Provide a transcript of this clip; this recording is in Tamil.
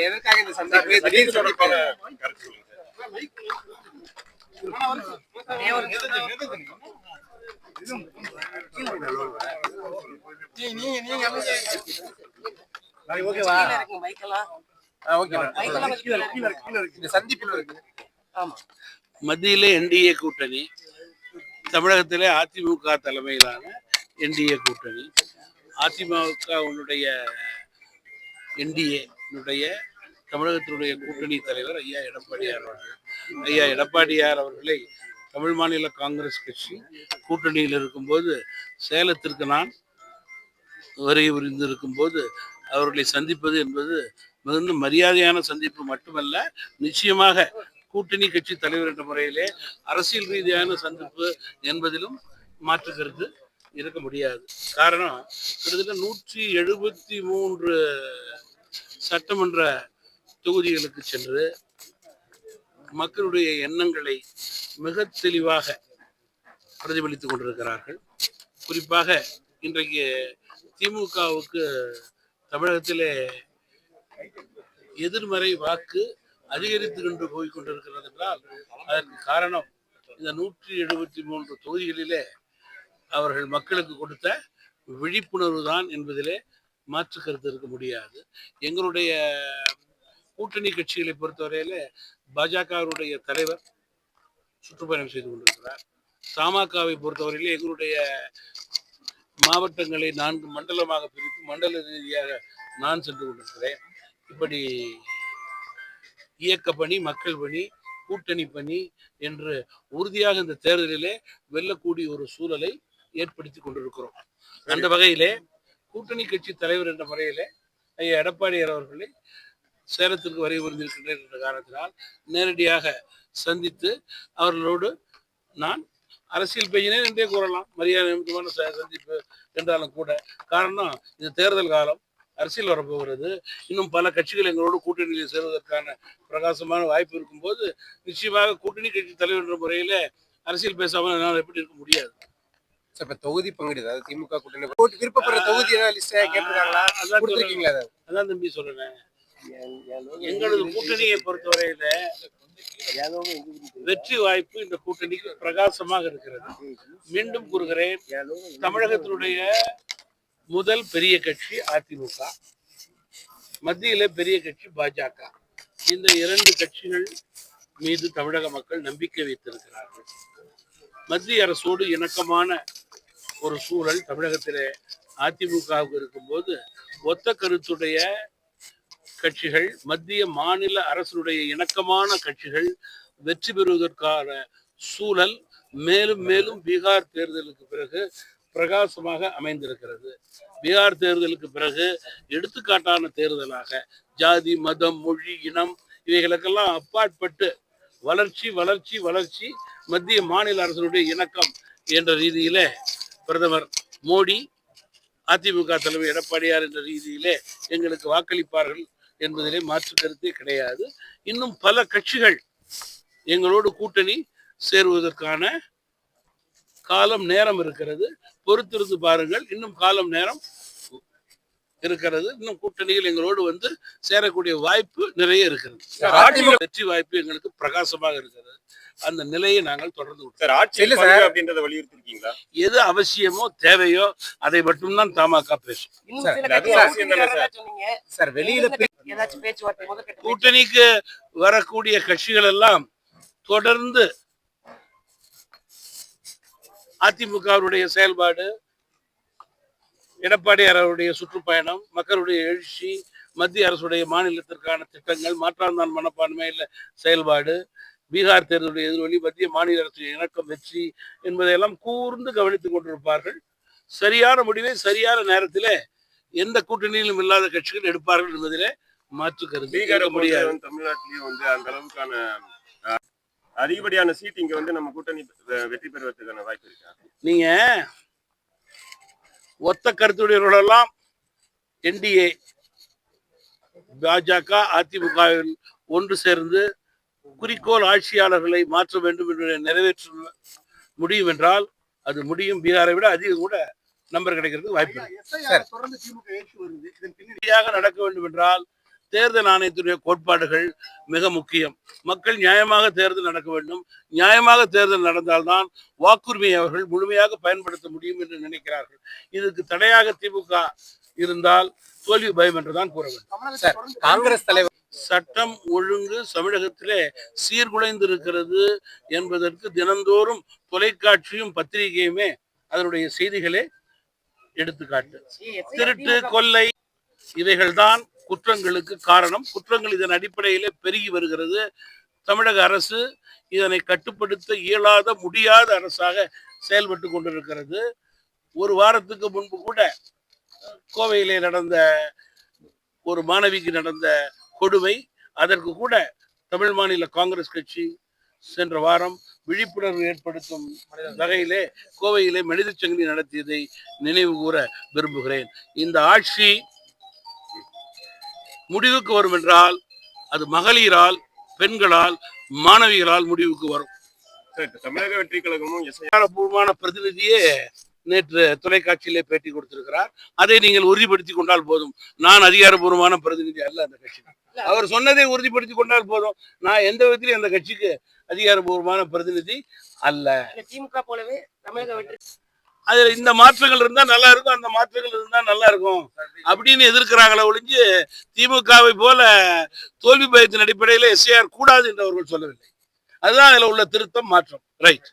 எதற்காக இந்த சந்திப்பு திடீர் சந்திப்பு மத்தியிலே என்டிஏ கூட்டணி தமிழகத்திலே அதிமுக தலைமையிலான என்டிஏ கூட்டணி. அதிமுகவுடைய நம்முடைய தமிழகத்தினுடைய கூட்டணி தலைவர் ஐயா எடப்பாடியார் அவர்கள். ஐயா எடப்பாடியார் அவர்களை தமிழ் மாநில காங்கிரஸ் கட்சி கூட்டணியில் இருக்கும்போது சேலத்திற்கு நான் வரை புரிந்து இருக்கும்போது அவர்களை சந்திப்பது என்பது மிகுந்த மரியாதையான சந்திப்பு மட்டுமல்ல நிச்சயமாக கூட்டணி கட்சி தலைவர் என்ற முறையிலே அரசியல் ரீதியான சந்திப்பு என்பதிலும் மாற்று கருத்து இருக்க முடியாது. காரணம் கிட்டத்தட்ட நூற்றி எழுபத்தி மூன்று சட்டமன்ற தொகுதிகளுக்கு சென்று மக்களுடைய எண்ணங்களை மிக தெளிவாக பிரதிபலித்துக் கொண்டிருக்கிறார்கள். குறிப்பாக இன்றைக்கு திமுகவுக்கு தமிழகத்திலே எதிர்மறை வாக்கு அதிகரித்து கொண்டு போய் கொண்டிருக்கிறது என்றால் அதற்கு காரணம் இந்த நூற்றி எழுபத்தி மூன்று தொகுதிகளிலே அவர்கள் மக்களுக்கு கொடுத்த விழிப்புணர்வு தான் என்பதிலே மாற்று கருத்து இருக்க முடியாது. எங்களுடைய கூட்டணி கட்சிகளை பொறுத்தவரையில பாஜகவுடைய தலைவர் சுற்றுப்பயணம் செய்து கொண்டிருக்கிறார். தமாகவை பொறுத்தவரையிலே எங்களுடைய மாவட்டங்களை நான்கு மண்டலமாக பிரித்து மண்டல ரீதியாக நான் சென்று கொண்டிருக்கிறேன். இப்படி இயக்க பணி மக்கள் பணி கூட்டணி பணி என்று உறுதியாக இந்த தேர்தலிலே வெல்லக்கூடிய ஒரு சூழலை ஏற்படுத்தி கொண்டிருக்கிறோம். அந்த வகையிலே கூட்டணி கட்சி தலைவர் என்ற முறையிலே ஐயா எடப்பாடியார் அவர்களை சேலத்திற்கு வரை புரிந்திருக்கின்றேன் என்ற காரணத்தினால் நேரடியாக சந்தித்து அவர்களோடு நான் அரசியல் பேசினேன் என்றே கூறலாம். மரியாதை நிமித்தமான ச- சந்திப்பு என்றாலும் கூட. காரணம் இந்த தேர்தல் காலம் அரசியல் வரப்போகிறது. இன்னும் பல கட்சிகள் எங்களோடு கூட்டணியில் சேருவதற்கான பிரகாசமான வாய்ப்பு இருக்கும்போது நிச்சயமாக கூட்டணி கட்சி தலைவர் என்ற முறையில் அரசியல் பேசாமல் என்னால் எப்படி இருக்க முடியாது. சார் இப்ப தொகுதி பங்கீடு அதாவது திமுக கூட்டணி போட்டு விருப்பப்படுற தொகுதி ஏதாவது லிஸ்ட் கேட்டிருக்காங்களா? அதான். கொடுத்துருக்கீங்களா அதான் தம்பி சொல்றேன். எங்களது கூட்டணியை பொறுத்தவரையில வெற்றி வாய்ப்பு இந்த கூட்டணிக்கு பிரகாசமாக இருக்கிறது. மீண்டும் கூறுகிறேன் தமிழகத்தினுடைய முதல் பெரிய கட்சி அதிமுக மத்தியில பெரிய கட்சி பாஜக. இந்த இரண்டு கட்சிகள் மீது தமிழக மக்கள் நம்பிக்கை வைத்திருக்கிறார்கள். மத்திய அரசோடு இணக்கமான ஒரு சூழல் தமிழகத்திலே அதிமுகவுக்கு இருக்கும்போது ஒத்த கருத்துடைய கட்சிகள் மத்திய மாநில அரசுடைய இணக்கமான கட்சிகள் வெற்றி பெறுவதற்கான சூழல் மேலும் மேலும் பீகார் தேர்தலுக்கு பிறகு பிரகாசமாக அமைந்திருக்கிறது. பீகார் தேர்தலுக்கு பிறகு எடுத்துக்காட்டான தேர்தலாக ஜாதி மதம் மொழி இனம் இவைகளுக்கெல்லாம் அப்பாற்பட்டு வளர்ச்சி வளர்ச்சி வளர்ச்சி மத்திய மாநில அரசுடைய இணக்கம் என்ற ரீதியிலே பிரதமர் மோடி அதிமுக தலைவர் எடப்பாடியார் என்ற ரீதியிலே எங்களுக்கு வாக்களிப்பார்கள் என்பதிலே மாற்று கருத்தே கிடையாது. இன்னும் பல கட்சிகள் எங்களோடு கூட்டணி சேருவதற்கான காலம் நேரம் இருக்கிறது. பொறுத்திருந்து பாருங்கள் இன்னும் காலம் நேரம் இருக்கிறது. இன்னும் கூட்டணிகள் எங்களோடு வந்து சேரக்கூடிய வாய்ப்பு நிறைய இருக்கிறது. வெற்றி வாய்ப்பு எங்களுக்கு பிரகாசமாக இருக்கிறது. அந்த நிலையை நாங்கள் தொடர்ந்து. சார் ஆட்சி இல்ல பங்கு சார். அப்படின்றத வலியுறுத்திருக்கீங்களா எது அவசியமோ தேவையோ அதை மட்டும்தான் தமாக பேசும் சார், வெளியில கூட்டணிக்கு வரக்கூடிய கட்சிகள் எல்லாம் தொடர்ந்து அதிமுகவுடைய செயல்பாடு எடப்பாடியார் அவருடைய சுற்றுப்பயணம் மக்களுடைய எழுச்சி மத்திய அரசுடைய மாநிலத்திற்கான திட்டங்கள் மாற்றாந்தான் மனப்பான்மையில் செயல்பாடு பீகார் தேர்தலுடைய எதிர்வழி மத்திய மாநில அரசுடைய இணக்கம் வெற்றி என்பதையெல்லாம் கூர்ந்து கவனித்துக் கொண்டிருப்பார்கள். சரியான முடிவை சரியான நேரத்திலே எந்த கூட்டணியிலும் இல்லாத கட்சிகள் எடுப்பார்கள் என்பதிலே மாற்று கருத்து முடியாது பொறுத்தவரை தமிழ்நாட்டிலயும் வந்து அந்த அளவுக்கான அதிகப்படியான சீட் இங்க வந்து நம்ம கூட்டணி வெற்றி பெறுவதற்கான வாய்ப்பு இருக்கா? நீங்க ஒத்த கருத்துடையவர்களெல்லாம் என்டிஏ பாஜக அதிமுகவில் ஒன்று சேர்ந்து குறிக்கோள் ஆட்சியாளர்களை மாற்ற வேண்டும் என்று நிறைவேற்ற முடியும் என்றால் அது முடியும். பீகாரை விட அதிகம் கூட நம்பர் கிடைக்கிறதுக்கு வாய்ப்பு நடக்க வேண்டும் என்றால் தேர்தல் ஆணையத்துடைய கோட்பாடுகள் மிக முக்கியம். மக்கள் நியாயமாக தேர்தல் நடக்க வேண்டும். நியாயமாக தேர்தல் நடந்தால்தான் வாக்குரிமையை அவர்கள் முழுமையாக பயன்படுத்த முடியும் என்று நினைக்கிறார்கள். இதுக்கு தடையாக திமுக இருந்தால் தோல்வி பயம் என்றுதான் கூற வேண்டும். காங்கிரஸ் தலைவர் சட்டம் ஒழுங்கு தமிழகத்திலே சீர்குலைந்திருக்கிறது என்பதற்கு தினந்தோறும் தொலைக்காட்சியும் பத்திரிகையுமே அதனுடைய செய்திகளே எடுத்துக்காட்டு. திருட்டு கொள்ளை இவைகள்தான் குற்றங்களுக்கு காரணம். குற்றங்கள் இதன் அடிப்படையிலே பெருகி வருகிறது. தமிழக அரசு இதனை கட்டுப்படுத்த இயலாத முடியாத அரசாக செயல்பட்டு கொண்டிருக்கிறது. ஒரு வாரத்துக்கு முன்பு கூட கோவையிலே நடந்த ஒரு மாணவிக்கு நடந்த கொடுமை. அதற்கு கூட தமிழ் மாநில காங்கிரஸ் கட்சி சென்ற வாரம் விழிப்புணர்வு ஏற்படுத்தும் வகையிலே கோவையிலே மனித சங்கிலி நடத்தியதை நினைவு கூற விரும்புகிறேன். இந்த ஆட்சி முடிவுக்கு வரும் என்றால் அது மகளிரால் பெண்களால் மாணவிகளால் முடிவுக்கு வரும். தமிழக வெற்றி கழகமும் அதிகாரப்பூர்வமான பிரதிநிதியே நேற்று தொலைக்காட்சியிலே பேட்டி கொடுத்திருக்கிறார். அதை நீங்கள் உறுதிப்படுத்தி கொண்டால் போதும். நான் அதிகாரப்பூர்வமான பிரதிநிதி அல்ல அந்த கட்சி அவர் சொன்னதை உறுதிப்படுத்தி கொண்டால் போதும். நான் எந்த விதத்திலும் அந்த கட்சிக்கு அதிகாரப்பூர்வமான பிரதிநிதி அல்ல. திமுக போலவே தமிழக வெற்றி. அதுல இந்த மாற்றங்கள் இருந்தா நல்லா இருக்கும் அந்த மாற்றங்கள் இருந்தா நல்லா இருக்கும் அப்படின்னு எதிர்க்கிறாங்களே ஒழிஞ்சு திமுகவை போல தோல்வி பயத்தின் அடிப்படையில் எஸ்ஐஆர் கூடாது என்று அவர்கள் சொல்லவில்லை. அதுதான் அதுல உள்ள திருத்தம் மாற்றம். ரைட்